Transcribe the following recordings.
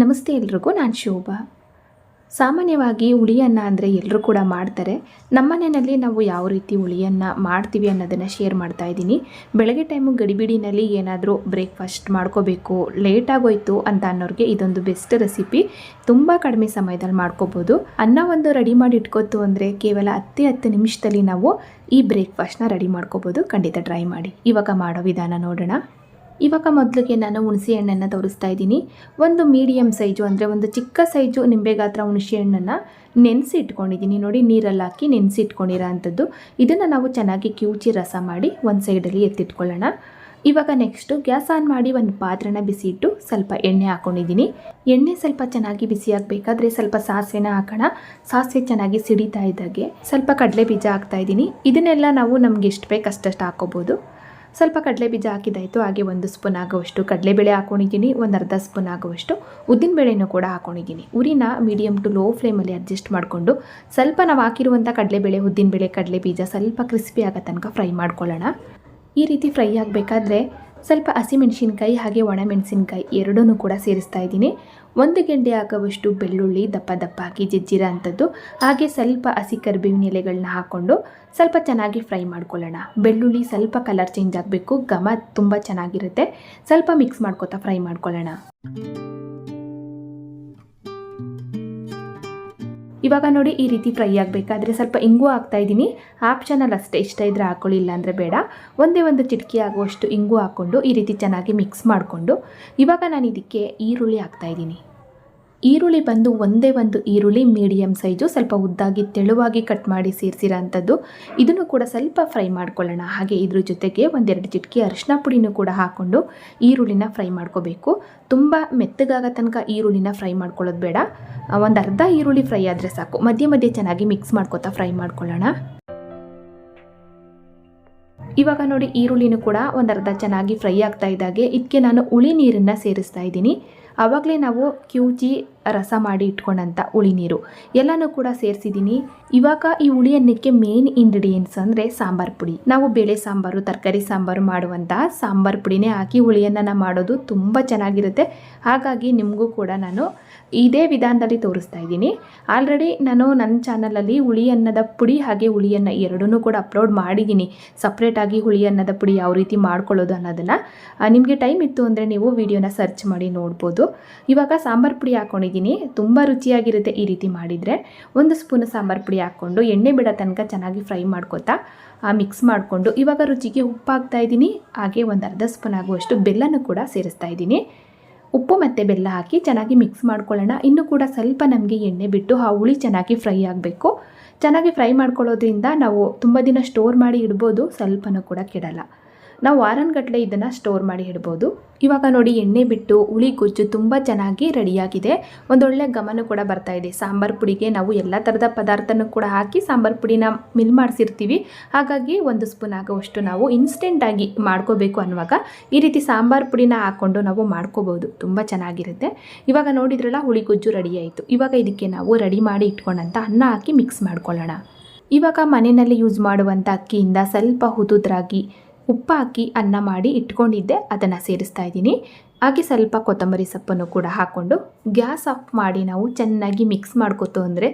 ನಮಸ್ತೆ ಎಲ್ರಿಗೂ, ನಾನು ಶೋಭಾ. ಸಾಮಾನ್ಯವಾಗಿ ಹುಳಿಯನ್ನ ಅಂದರೆ ಎಲ್ಲರೂ ಕೂಡ ಮಾಡ್ತಾರೆ. ನಮ್ಮನೆಯಲ್ಲಿ ನಾವು ಯಾವ ರೀತಿ ಹುಳಿಯನ್ನು ಮಾಡ್ತೀವಿ ಅನ್ನೋದನ್ನು ಶೇರ್ ಮಾಡ್ತಾ ಇದ್ದೀನಿ. ಬೆಳಗ್ಗೆ ಟೈಮು ಗಡಿಬಿಡಿನಲ್ಲಿ ಏನಾದರೂ ಬ್ರೇಕ್ಫಾಸ್ಟ್ ಮಾಡ್ಕೋಬೇಕು ಲೇಟ್ ಆಗೋಯ್ತು ಅಂತ ಅನ್ನೋರಿಗೆ ಇದೊಂದು ಬೆಸ್ಟ್ ರೆಸಿಪಿ ತುಂಬ ಕಡಿಮೆ ಸಮಯದಲ್ಲಿ ಮಾಡ್ಕೋಬೋದು. ಅನ್ನ ಒಂದು ರೆಡಿ ಮಾಡಿ ಇಟ್ಕೋತು ಅಂದರೆ ಕೇವಲ ಹತ್ತೇ ಹತ್ತು ನಿಮಿಷದಲ್ಲಿ ನಾವು ಈ ಬ್ರೇಕ್ಫಾಸ್ಟ್ನ ರೆಡಿ ಮಾಡ್ಕೋಬೋದು. ಖಂಡಿತ ಟ್ರೈ ಮಾಡಿ. ಇವಾಗ ಮಾಡೋ ವಿಧಾನ ನೋಡೋಣ. ಇವಾಗ ಮೊದಲಿಗೆ ನಾನು ಹುಣಸೆ ಹಣ್ಣನ್ನು ತೋರಿಸ್ತಾ ಇದ್ದೀನಿ. ಒಂದು ಮೀಡಿಯಮ್ ಸೈಜು ಅಂದರೆ ಒಂದು ಚಿಕ್ಕ ಸೈಜು ನಿಂಬೆ ಗಾತ್ರ ಹುಣಸೆ ಹಣ್ಣನ್ನು ನೆನೆಸಿ ಇಟ್ಕೊಂಡಿದ್ದೀನಿ. ನೋಡಿ, ನೀರಲ್ಲಿ ಹಾಕಿ ನೆನೆಸಿ ಇಟ್ಕೊಂಡಿರೋ ಅಂಥದ್ದು. ಇದನ್ನು ನಾವು ಚೆನ್ನಾಗಿ ಕಿವುಚಿ ರಸ ಮಾಡಿ ಒಂದು ಸೈಡಲ್ಲಿ ಎತ್ತಿಟ್ಕೊಳ್ಳೋಣ. ಇವಾಗ ನೆಕ್ಸ್ಟು ಗ್ಯಾಸ್ ಆನ್ ಮಾಡಿ ಒಂದು ಪಾತ್ರೆನ ಬಿಸಿ ಇಟ್ಟು ಸ್ವಲ್ಪ ಎಣ್ಣೆ ಹಾಕ್ಕೊಂಡಿದ್ದೀನಿ ಎಣ್ಣೆ ಸ್ವಲ್ಪ ಚೆನ್ನಾಗಿ ಬಿಸಿ ಆಗಬೇಕಾದ್ರೆ ಸ್ವಲ್ಪ ಸಾಸಿವೆನ ಹಾಕೋಣ. ಸಾಸಿವೆ ಚೆನ್ನಾಗಿ ಸಿಡಿತಾ ಇದ್ದಾಗೆ ಸ್ವಲ್ಪ ಕಡಲೆ ಬೀಜ ಹಾಕ್ತಾ ಇದ್ದೀನಿ. ಇದನ್ನೆಲ್ಲ ನಾವು ನಮ್ಗೆ ಎಷ್ಟು ಬೇಕು ಅಷ್ಟಷ್ಟು ಹಾಕೋಬೋದು. ಸ್ವಲ್ಪ ಕಡಲೆ ಬೀಜ ಹಾಕಿದ್ದಾಯಿತು ಹಾಗೆ ಒಂದು ಸ್ಪೂನ್ ಆಗುವಷ್ಟು ಕಡಲೆಬೇಳೆ ಹಾಕೊಂಡಿದ್ದೀನಿ, ಒಂದು ಅರ್ಧ ಸ್ಪೂನ್ ಆಗುವಷ್ಟು ಉದ್ದಿನಬೇಳೆನೂ ಕೂಡ ಹಾಕೊಂಡಿದ್ದೀನಿ. ಉರಿನ ಮೀಡಿಯಮ್ ಟು ಲೋ ಫ್ಲೇಮಲ್ಲಿ ಅಡ್ಜಸ್ಟ್ ಮಾಡಿಕೊಂಡು ಸ್ವಲ್ಪ ನಾವು ಹಾಕಿರುವಂಥ ಕಡಲೆಬೇಳೆ ಉದ್ದಿನಬೇಳೆ ಕಡಲೆ ಬೀಜ ಸ್ವಲ್ಪ ಕ್ರಿಸ್ಪಿ ಆಗೋ ತನಕ ಫ್ರೈ ಮಾಡ್ಕೊಳ್ಳೋಣ. ಈ ರೀತಿ ಫ್ರೈ ಆಗಬೇಕಾದ್ರೆ ಸ್ವಲ್ಪ ಹಸಿಮೆಣಸಿನ್ಕಾಯಿ ಹಾಗೆ ಒಣಮೆಣಸಿನ್ಕಾಯಿ ಎರಡೂ ಕೂಡ ಸೇರಿಸ್ತಾ ಇದ್ದೀನಿ. ಒಂದು ಗೆಂಡೆ ಆಗುವಷ್ಟು ಬೆಳ್ಳುಳ್ಳಿ, ದಪ್ಪ ದಪ್ಪ ಹಾಕಿ ಜಿಜ್ಜಿರ ಅಂಥದ್ದು. ಹಾಗೆ ಸ್ವಲ್ಪ ಹಸಿ ಕರ್ಬೇವಿನ ಎಲೆಗಳನ್ನ ಹಾಕ್ಕೊಂಡು ಸ್ವಲ್ಪ ಚೆನ್ನಾಗಿ ಫ್ರೈ ಮಾಡ್ಕೊಳ್ಳೋಣ. ಬೆಳ್ಳುಳ್ಳಿ ಸ್ವಲ್ಪ ಕಲರ್ ಚೇಂಜ್ ಆಗಬೇಕು. ಘಮ ತುಂಬ ಚೆನ್ನಾಗಿರುತ್ತೆ. ಸ್ವಲ್ಪ ಮಿಕ್ಸ್ ಮಾಡ್ಕೋತಾ ಫ್ರೈ ಮಾಡ್ಕೊಳ್ಳೋಣ. ಇವಾಗ ನೋಡಿ ಈ ರೀತಿ ಫ್ರೈ ಆಗಬೇಕಾದ್ರೆ ಸ್ವಲ್ಪ ಇಂಗು ಹಾಕ್ತಾ ಇದ್ದೀನಿ. ಆಪ್ಷನಲ್ ಅಷ್ಟೇ ಇಷ್ಟ ಇದ್ರೆ ಹಾಕೊಳ್ಳಿ ಅಂದರೆ ಬೇಡ. ಒಂದೇ ಒಂದು ಚಿಟಕಿ ಆಗುವಷ್ಟು ಇಂಗು ಹಾಕ್ಕೊಂಡು ಈ ರೀತಿ ಚೆನ್ನಾಗಿ ಮಿಕ್ಸ್ ಮಾಡಿಕೊಂಡು ಇವಾಗ ನಾನು ಇದಕ್ಕೆ ಈರುಳ್ಳಿ ಹಾಕ್ತಾ ಇದ್ದೀನಿ. ಈರುಳ್ಳಿ ಬಂದು ಒಂದೇ ಒಂದು ಈರುಳ್ಳಿ ಮೀಡಿಯಮ್ ಸೈಜು ಸ್ವಲ್ಪ ಉದ್ದಾಗಿ ತೆಳುವಾಗಿ ಕಟ್ ಮಾಡಿ ಸೇರಿಸಿರೋಂಥದ್ದು ಇದನ್ನು ಕೂಡ ಸ್ವಲ್ಪ ಫ್ರೈ ಮಾಡ್ಕೊಳ್ಳೋಣ. ಹಾಗೆ ಇದ್ರ ಜೊತೆಗೆ ಒಂದೆರಡು ಚಿಟಕಿ ಅರಿಶಿನ ಪುಡಿನೂ ಕೂಡ ಹಾಕ್ಕೊಂಡು ಈರುಳ್ಳಿನ ಫ್ರೈ ಮಾಡ್ಕೋಬೇಕು. ತುಂಬ ಮೆತ್ತಗಾಗ ತನಕ ಈರುಳ್ಳಿನ ಫ್ರೈ ಮಾಡ್ಕೊಳ್ಳೋದು ಬೇಡ. ಒಂದು ಅರ್ಧ ಈರುಳ್ಳಿ ಫ್ರೈ ಆದರೆ ಸಾಕು. ಮಧ್ಯೆ ಮಧ್ಯೆ ಚೆನ್ನಾಗಿ ಮಿಕ್ಸ್ ಮಾಡ್ಕೋತಾ ಫ್ರೈ ಮಾಡ್ಕೊಳ್ಳೋಣ. ಇವಾಗ ನೋಡಿ ಈರುಳ್ಳಿನೂ ಕೂಡ ಒಂದು ಅರ್ಧ ಚೆನ್ನಾಗಿ ಫ್ರೈ ಆಗ್ತಾ ಇದ್ದಾಗೆ. ಇದಕ್ಕೆ ನಾನು ಉಳಿ ನೀರನ್ನು ಸೇರಿಸ್ತಾ ಇದ್ದೀನಿ. ಆವಾಗಲೇ ನಾವು ಕ್ಯೂಚಿ ರಸ ಮಾಡಿ ಇಟ್ಕೊಂಡಂಥ ಹುಳಿ ನೀರು. ಎಲ್ಲನೂ ಕೂಡ ಸೇರಿಸಿದ್ದೀನಿ ಇವಾಗ ಈ ಹುಳಿ ಅನ್ನಕ್ಕೆ ಮೇನ್ ಇಂಗ್ರೀಡಿಯೆಂಟ್ಸ್ ಅಂದರೆ ಸಾಂಬಾರು ಪುಡಿ. ನಾವು ಬೇಳೆ ಸಾಂಬಾರು, ತರಕಾರಿ ಸಾಂಬಾರು ಮಾಡುವಂಥ ಸಾಂಬಾರು ಪುಡಿನೇ ಹಾಕಿ ಹುಳಿಯನ್ನು ಮಾಡೋದು ತುಂಬ ಚೆನ್ನಾಗಿರುತ್ತೆ. ಹಾಗಾಗಿ ನಿಮಗೂ ಕೂಡ ನಾನು ಇದೇ ವಿಧಾನದಲ್ಲಿ ತೋರಿಸ್ತಾ ಇದ್ದೀನಿ. ಆಲ್ರೆಡಿ ನಾನು ನನ್ನ ಚಾನಲಲ್ಲಿ ಹುಳಿ ಅನ್ನದ ಪುಡಿ ಹಾಗೆ ಹುಳಿಯನ್ನು ಎರಡನ್ನೂ ಕೂಡ ಅಪ್ಲೋಡ್ ಮಾಡಿದ್ದೀನಿ. ಸಪ್ರೇಟಾಗಿ ಹುಳಿ ಅನ್ನದ ಪುಡಿ ಯಾವ ರೀತಿ ಮಾಡ್ಕೊಳ್ಳೋದು ಅನ್ನೋದನ್ನು. ನಿಮಗೆ ಟೈಮ್ ಇತ್ತು ಅಂದರೆ ನೀವು ವಿಡಿಯೋನ ಸರ್ಚ್ ಮಾಡಿ ನೋಡ್ಬೋದು. ಇವಾಗ ಸಾಂಬಾರು ಪುಡಿ ಹಾಕ್ಕೊಂಡಿದ್ದೀನಿ ತುಂಬ ರುಚಿಯಾಗಿರುತ್ತೆ ಈ ರೀತಿ ಮಾಡಿದರೆ. ಒಂದು ಸ್ಪೂನ್ ಸಾಂಬಾರು ಪುಡಿ ಹಾಕ್ಕೊಂಡು ಎಣ್ಣೆ ಬಿಡೋ ತನಕ ಚೆನ್ನಾಗಿ ಫ್ರೈ ಮಾಡ್ಕೊತಾ ಮಿಕ್ಸ್ ಮಾಡಿಕೊಂಡು ಇವಾಗ ರುಚಿಗೆ ಉಪ್ಪು ಹಾಕ್ತಾ ಇದ್ದೀನಿ. ಹಾಗೆ ಒಂದು ಅರ್ಧ ಸ್ಪೂನ್ ಆಗುವಷ್ಟು ಬೆಲ್ಲನೂ ಕೂಡ ಸೇರಿಸ್ತಾ ಇದ್ದೀನಿ. ಉಪ್ಪು ಮತ್ತು ಬೆಲ್ಲ ಹಾಕಿ ಚೆನ್ನಾಗಿ ಮಿಕ್ಸ್ ಮಾಡ್ಕೊಳ್ಳೋಣ. ಇನ್ನೂ ಕೂಡ ಸ್ವಲ್ಪ ನಮಗೆ ಎಣ್ಣೆ ಬಿಟ್ಟು ಆ ಹುಳಿ ಚೆನ್ನಾಗಿ ಫ್ರೈ ಆಗಬೇಕು. ಚೆನ್ನಾಗಿ ಫ್ರೈ ಮಾಡ್ಕೊಳ್ಳೋದ್ರಿಂದ ನಾವು ತುಂಬ ದಿನ ಸ್ಟೋರ್ ಮಾಡಿ ಇಡ್ಬೋದು. ಸ್ವಲ್ಪನೂ ಕೂಡ ಕೆಡಲ್ಲ. ನಾವು ವಾರನ್ಗಟ್ಟಲೆ ಇದನ್ನು ಸ್ಟೋರ್ ಮಾಡಿ ಇಡ್ಬೋದು. ಇವಾಗ ನೋಡಿ ಎಣ್ಣೆ ಬಿಟ್ಟು ಹುಳಿ ಗೊಜ್ಜು ತುಂಬ ಚೆನ್ನಾಗಿ ರೆಡಿಯಾಗಿದೆ ಒಂದೊಳ್ಳೆ ಗಮನ ಕೂಡ ಬರ್ತಾ ಇದೆ. ಸಾಂಬಾರು ಪುಡಿಗೆ ನಾವು ಎಲ್ಲ ಥರದ ಪದಾರ್ಥನೂ ಕೂಡ ಹಾಕಿ ಸಾಂಬಾರು ಪುಡಿನ ಮಿಲ್ ಮಾಡಿಸಿರ್ತೀವಿ. ಹಾಗಾಗಿ ಒಂದು ಸ್ಪೂನ್ ಆಗುವಷ್ಟು ನಾವು ಇನ್ಸ್ಟೆಂಟಾಗಿ ಮಾಡ್ಕೋಬೇಕು ಅನ್ನುವಾಗ ಈ ರೀತಿ ಸಾಂಬಾರು ಪುಡಿನ ಹಾಕ್ಕೊಂಡು ನಾವು ಮಾಡ್ಕೋಬೋದು. ತುಂಬ ಚೆನ್ನಾಗಿರುತ್ತೆ. ಇವಾಗ ನೋಡಿದ್ರಲ್ಲ ಹುಳಿ ಗೊಜ್ಜು ರೆಡಿ ಆಯಿತು. ಇವಾಗ ಇದಕ್ಕೆ ನಾವು ರೆಡಿ ಮಾಡಿ ಇಟ್ಕೊಂಡಂಥ ಅನ್ನ ಹಾಕಿ ಮಿಕ್ಸ್ ಮಾಡ್ಕೊಳ್ಳೋಣ. ಇವಾಗ ಮನೆಯಲ್ಲಿ ಯೂಸ್ ಮಾಡುವಂಥ ಅಕ್ಕಿಯಿಂದ ಸ್ವಲ್ಪ ಹುದುದ್ರಾಗಿ ಉಪ್ಪು ಹಾಕಿ ಅನ್ನ ಮಾಡಿ ಇಟ್ಕೊಂಡಿದ್ದೆ, ಅದನ್ನು ಸೇರಿಸ್ತಾ ಇದ್ದೀನಿ. ಹಾಗೆ ಸ್ವಲ್ಪ ಕೊತ್ತಂಬರಿ ಸೊಪ್ಪನ್ನು ಕೂಡ ಹಾಕ್ಕೊಂಡು ಗ್ಯಾಸ್ ಆಫ್ ಮಾಡಿ ನಾವು ಚೆನ್ನಾಗಿ ಮಿಕ್ಸ್ ಮಾಡ್ಕೊತು ಅಂದರೆ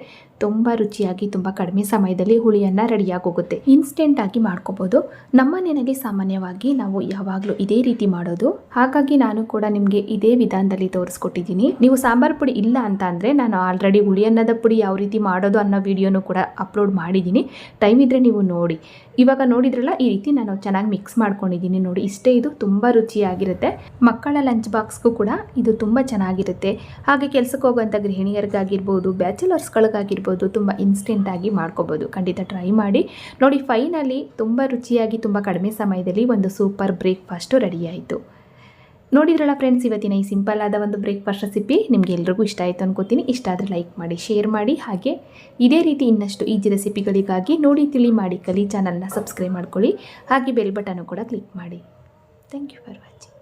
ತುಂಬ ರುಚಿಯಾಗಿ, ತುಂಬ ಕಡಿಮೆ ಸಮಯದಲ್ಲಿ ಹುಳಿಯನ್ನು ರೆಡಿಯಾಗಿ ಹೋಗುತ್ತೆ ಇನ್ಸ್ಟೆಂಟಾಗಿ ಮಾಡ್ಕೋಬೋದು. ನಮ್ಮ ಮನೆಯಲ್ಲಿ ಸಾಮಾನ್ಯವಾಗಿ ನಾವು ಯಾವಾಗಲೂ ಇದೇ ರೀತಿ ಮಾಡೋದು. ಹಾಗಾಗಿ ನಾನು ಕೂಡ ನಿಮಗೆ ಇದೇ ವಿಧಾನದಲ್ಲಿ ತೋರಿಸ್ಕೊಟ್ಟಿದ್ದೀನಿ. ನೀವು ಸಾಂಬಾರ್ ಪುಡಿ ಇಲ್ಲ ಅಂತ ಅಂದರೆ ನಾನು ಆಲ್ರೆಡಿ ಹುಳಿ ಅನ್ನದ ಪುಡಿ ಯಾವ ರೀತಿ ಮಾಡೋದು ಅನ್ನೋ ವಿಡಿಯೋನು ಕೂಡ ಅಪ್ಲೋಡ್ ಮಾಡಿದ್ದೀನಿ. ಟೈಮ್ ಇದ್ದರೆ ನೀವು ನೋಡಿ. ಇವಾಗ ನೋಡಿದ್ರಲ್ಲ, ಈ ರೀತಿ ನಾನು ಚೆನ್ನಾಗಿ ಮಿಕ್ಸ್ ಮಾಡ್ಕೊಂಡಿದ್ದೀನಿ ನೋಡಿ. ಇಷ್ಟೇ ಇದು ತುಂಬ ರುಚಿಯಾಗಿರುತ್ತೆ. ಮಕ್ಕಳ ಲಂಚ್ ಬಾಕ್ಸ್ಗೂ ಕೂಡ ಇದು ತುಂಬ ಚೆನ್ನಾಗಿರುತ್ತೆ. ಹಾಗೆ ಕೆಲಸಕ್ಕೆ ಹೋಗುವಂಥ ಗೃಹಿಣಿಯರಿಗಾಗಿರ್ಬೋದು ಬ್ಯಾಚುಲರ್ಸ್ಗಳಿಗಾಗಿರ್ಬೋದು ತುಂಬ ಇನ್ಸ್ಟೆಂಟಾಗಿ ಮಾಡ್ಕೋಬೋದು ಖಂಡಿತ ಟ್ರೈ ಮಾಡಿ. ನೋಡಿ ಫೈನಲಿ ತುಂಬ ರುಚಿಯಾಗಿ, ತುಂಬ ಕಡಿಮೆ ಸಮಯದಲ್ಲಿ ಒಂದು ಸೂಪರ್ ಬ್ರೇಕ್ಫಾಸ್ಟು ರೆಡಿಯಾಯಿತು ನೋಡಿದ್ರಲ್ಲ ಫ್ರೆಂಡ್ಸ್ ಇವತ್ತಿನ ಈ ಸಿಂಪಲ್ ಆದ ಒಂದು ಬ್ರೇಕ್ಫಾಸ್ಟ್ ರೆಸಿಪಿ ನಿಮಗೆ ಎಲ್ರಿಗೂ ಇಷ್ಟ ಆಯಿತು ಅನ್ಕೋತೀನಿ. ಇಷ್ಟ ಆದರೆ ಲೈಕ್ ಮಾಡಿ ಶೇರ್ ಮಾಡಿ. ಹಾಗೆ ಇದೇ ರೀತಿ ಇನ್ನಷ್ಟು ಈಜಿ ರೆಸಿಪಿಗಳಿಗಾಗಿ ನೋಡಿ, ತಿಳಿ ಮಾಡಿ ಕಲಿ ಚಾನಲ್ನ ಸಬ್ಸ್ಕ್ರೈಬ್ ಮಾಡ್ಕೊಳ್ಳಿ. ಹಾಗೆ ಬೆಲ್ ಬಟನ್ನು ಕೂಡ ಕ್ಲಿಕ್ ಮಾಡಿ. Thank you for watching